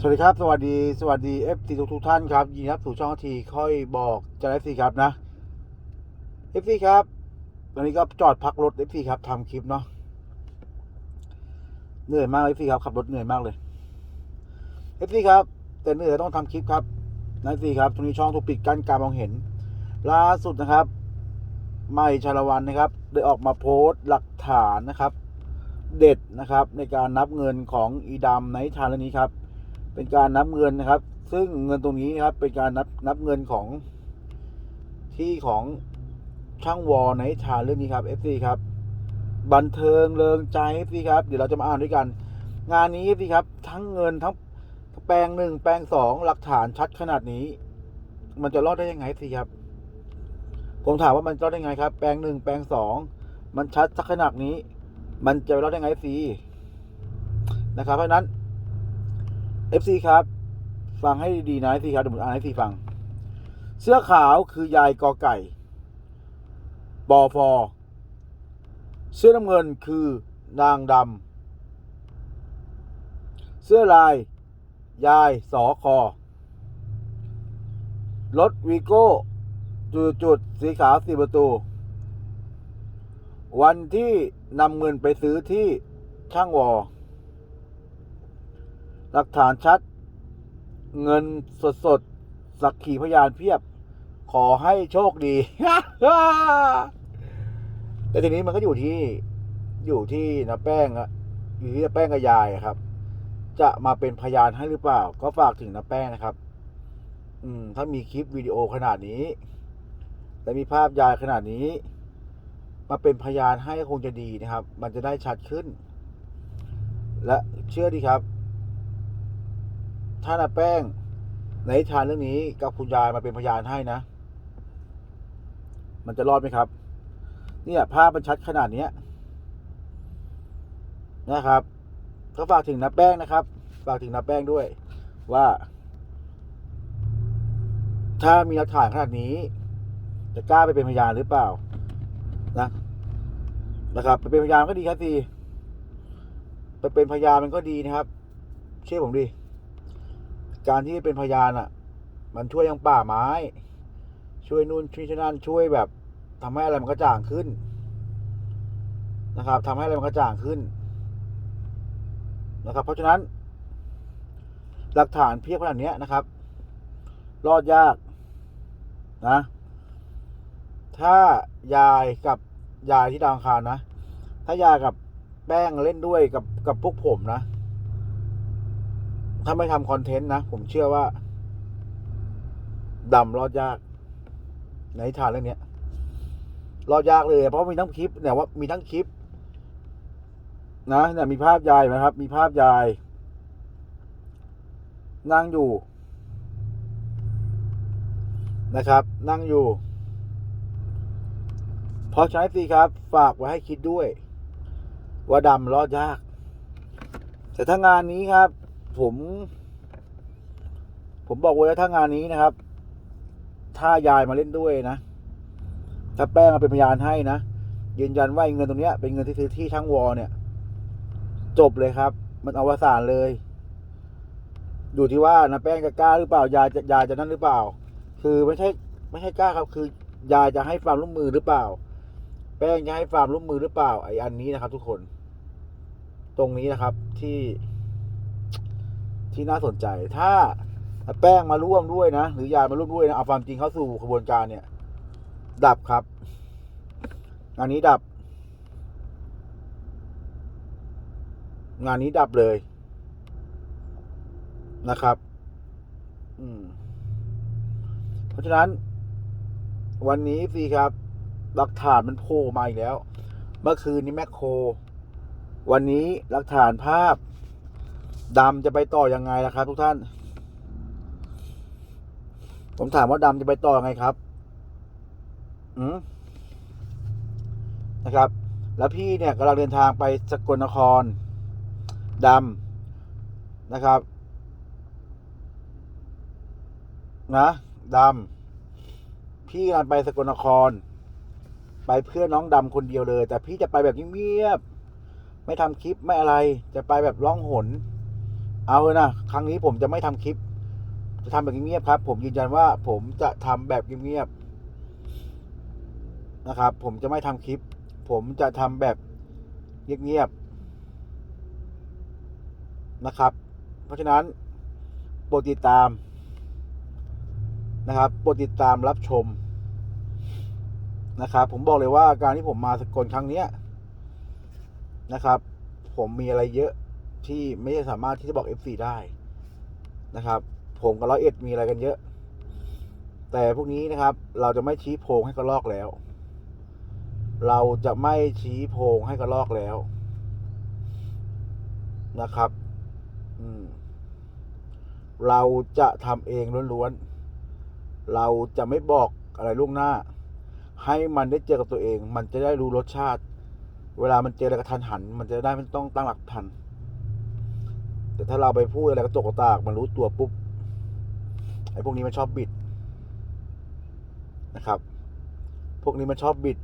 สวัสดีครับ สวัสดีสวัสดีเอฟซีทุกทุกท่านครับยินดีรับสู่ช่องทีค่อยบอกจะเอฟซีครับนะเอฟซีครับตอนนี้ก็จอดพักรถเอฟซีครับทำคลิปเนาะเหนื่อยมากเอฟซีครับขับรถเหนื่อยมากเลยเอฟซีครับ แต่เหนื่อยต้องทำคลิปครับนะเอฟซีครับตรงนี้ช่องถูกปิดกั้นการมองเห็น ล่าสุดนะครับ ไม่ชาละวันนะครับ ได้ออกมาโพสต์หลักฐานนะครับ เด็ดนะครับ ในการนับเงินของอีดำในทานเรื่องนี้ครับ เป็นการนับเงินนะครับ ซึ่งเงินตรงนี้นะครับเป็นการนับนับเงินของที่ของช่างวอในชาเรื่องนี้ครับ FC ครับบันเทิงเริงใจ FC ครับเดี๋ยวเราจะมาอ่านด้วยกัน งานนี้ FC ครับ ทั้งเงินทั้งแปลงหนึ่งแปลงสองหลักฐานชัดขนาดนี้ มันจะรอดได้ยังไง FC ครับ ผมถามว่ามันรอดได้ยังไงครับ แปลงหนึ่งแปลงสองมันชัดสักขนาดนี้ มันจะรอดได้ยังไง FC นะครับเพราะนั้น FC ครับ ฟังให้ดีนะ FC ครับเดี๋ยวผมอ่านให้ FC ฟัง เสื้อขาวคือยายกอไก่ปอฟอเสื้อน้ำเงินคือนางดำเสื้อลาย ยายสอคอรถวีโก้ จุดจุดสีขาวสีประตู วันที่นำเงินไปซื้อที่ช่างวอ หลักฐานชัด เงินสดสดสักขีพยานเพียบ ขอให้โชคดีแต่ทีนี้มันก็อยู่ที่อยู่ที่นะแป้งอะอยู่ที่นะแป้งกับยายครับ จะมาเป็นพยานให้หรือเปล่า ก็ฝากถึงนะแป้งนะครับ อืม ถ้ามีคลิปวิดีโอขนาดนี้ และมีภาพยายขนาดนี้ มาเป็นพยานให้คงจะดีนะครับ มันจะได้ชัดขึ้น และเชื่อดีครับ ถ้านาแป้งในทานเรื่องนี้กับคุณยายมาเป็นพยานให้นะ มันจะรอดไหมครับ เนี่ยภาพมันชัดขนาดเนี้ยนะครับ ก็ฝากถึงนาแป้งนะครับ ฝากถึงนาแป้งด้วยว่า ถ้ามีหลักฐานขนาดนี้ จะกล้าไปเป็นพยานหรือเปล่า นะนะครับไปเป็นพยานก็ดีครับสิไปเป็นพยานมันก็ดีนะครับ เชื่อผมดิ การที่เป็นพยานอะ มันช่วยยังป่าไม้ ช่วยนู่นช่วยนั่นช่วยแบบทำให้อะไรมันกระจ่างขึ้น นะครับทำให้อะไรมันกระจ่างขึ้น นะครับ เพราะฉะนั้น หลักฐานเพียบขนาดเนี้ยนะครับ รอดยากนะ ถ้ายายกับยายที่ดาวอังคารนะ ถ้ายายกับแป้งเล่นด้วยกับกับพวกผมนะ ถ้าไม่ทำคอนเทนต์นะ ผมเชื่อว่าดำรอดยาก ในทานเรื่องนี้รอดยากเลย เพราะมีทั้งคลิปเนี่ยว่ามีทั้งคลิป นะเนี่ยมีภาพยายไหมครับ มีภาพยายนั่งอยู่นะครับ นั่งอยู่พราะใช้สิครับ ฝากไว้ให้คิดด้วย ว่าดำรอดยาก แต่ถ้างานนี้ครับ ผม ผมบอกไว้แล้วถ้างานนี้นะครับ ถ้ายายมาเล่นด้วยนะถ้าแป้งมาเป็นพยานให้นะยืนยันว่าเงินตรงเนี้ยเป็นเงินที่ซื้อที่ช่างวอเนี่ย จบเลยครับ มันอวสานเลย อยู่ที่ว่านะแป้งจะกล้าหรือเปล่ายายจะยายจะนั่นหรือเปล่า คือไม่ใช่ไม่ใช่กล้าครับคือยายจะให้ความร่วมมือหรือเปล่า แป้งจะให้ความร่วมมือหรือเปล่าไอ้อันนี้นะครับ ทุกคน ตรงนี้นะครับที่ ที่น่าสนใจ ถ้าแป้งมาร่วมด้วยนะ หรือยามาร่วมด้วยนะเอาความจริงเข้าสู่กระบวนการเนี่ย ดับครับ งานนี้ดับ งานนี้ดับเลยนะครับ อืม เพราะฉะนั้น วันนี้สิครับ หลักฐานมันโผล่มาอีกแล้ว เมื่อคืนนี้แมคโคร วันนี้หลักฐานภาพ ดำจะไปต่อยังไงล่ะครับ ทุกท่าน ผมถามว่าดำจะไปต่อยังไงครับอืมนะครับ แล้วพี่เนี่ยกำลังเดินทางไปสกลนครดำนะครับ นะดำพี่กำลังไปสกลนคร ไปเพื่อน้องดำคนเดียวเลย แต่พี่จะไปแบบเงียบๆไม่ทำคลิปไม่อะไร จะไปแบบล่องหน เอาเลยนะครั้งนี้ผมจะไม่ทำคลิป จะทำแบบเงียบๆครับ ผมยืนยันว่าผมจะทำแบบเงียบๆนะครับ ผมจะไม่ทำคลิป ผมจะทำแบบเงียบๆนะครับ เพราะฉะนั้นโปรดติดตามนะครับโปรดติดตามรับชมนะครับ ผมบอกเลยว่าการที่ผมมาสกลครั้งเนี้ยนะครับ ผมมีอะไรเยอะ ที่ไม่สามารถที่จะบอก FC ได้นะครับ ผมกับร้อยเอ็ดมีอะไรกันเยอะ แต่พวกนี้นะครับ เราจะไม่ชี้โพงให้กระลอกแล้ว เราจะไม่ชี้โพงให้กระลอกแล้วนะครับ อืม เราจะทำเองล้วนๆ เราจะไม่บอกอะไรล่วงหน้า ให้มันได้เจอกับตัวเอง มันจะได้รู้รสชาติ เวลามันเจออะไรกระทันหัน มันจะได้ไม่ต้องตั้งหลักทัน แต่ถ้าเราไปพูดอะไรกระตกกระตาก มันรู้ตัวปุ๊บ ไอ้พวกนี้มันชอบบิดนะครับ พวกนี้มันชอบบิด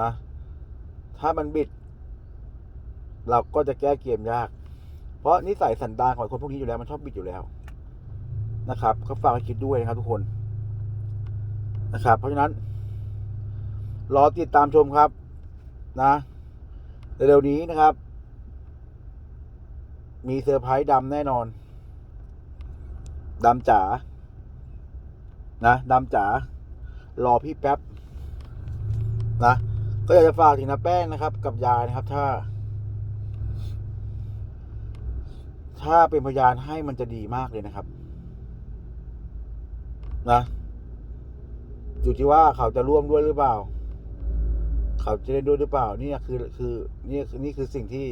นะ ถ้ามันบิด เราก็จะแก้เกมยาก เพราะนิสัยสันดานของคนพวกนี้อยู่แล้วมันชอบบิดอยู่แล้ว นะครับ ก็ฝากให้คิดด้วยนะครับทุกคนนะครับ เพราะฉะนั้น รอติดตามชมครับ นะเร็วๆนี้นะครับ มีเซอร์ไพรส์ดำแน่นอนดำจ๋านะดำจ๋ารอพี่แป๊บนะก็อยากจะฝากถึงนะแป้งนะครับ กับยายนะครับ ถ้า ถ้าเป็นพยานให้มันจะดีมากเลยนะครับ นะอยู่ที่ว่าเขาจะร่วมด้วยหรือเปล่า เขาจะได้ด้วยหรือเปล่า นี่คือคือนี่นี่คือสิ่งที่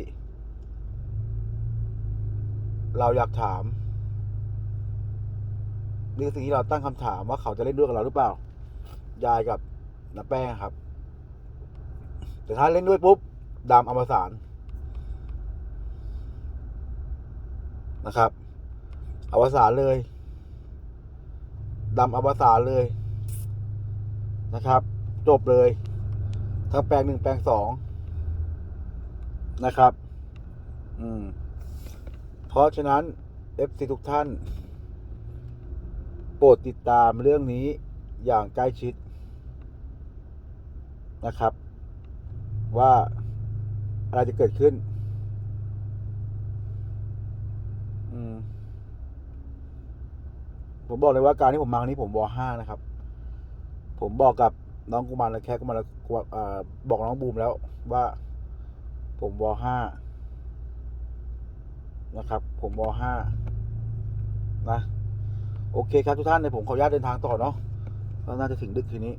เราอยากถามนี่คือสิ่งที่เราตั้งคำถามว่าเขาจะเล่นด้วยกับเราหรือเปล่า ยายกับน้าแป้งครับ แต่ถ้าเล่นด้วยปุ๊บดำอมสารนะครับ อวสานเลยดำอวสานเลยนะครับ จบเลย ทั้งแปลงหนึ่งแปลงสองนะครับ อืม เพราะฉะนั้น FC ทุกท่าน โปรดติดตามเรื่องนี้อย่างใกล้ชิดนะครับ ว่าอะไรจะเกิดขึ้น ผมบอกเลยว่าการที่ผมมาครั้งนี้ผมวอห้านะครับ ผมบอกกับน้องกุมารและแค่กุมารและบอกน้องบูมแล้วว่าผมวอห้า นะครับ ผมวห้านะ โอเคครับทุกท่านในผมขออนุญาตเดินทางต่อเนาะก็น่าจะถึงดึกทีนี้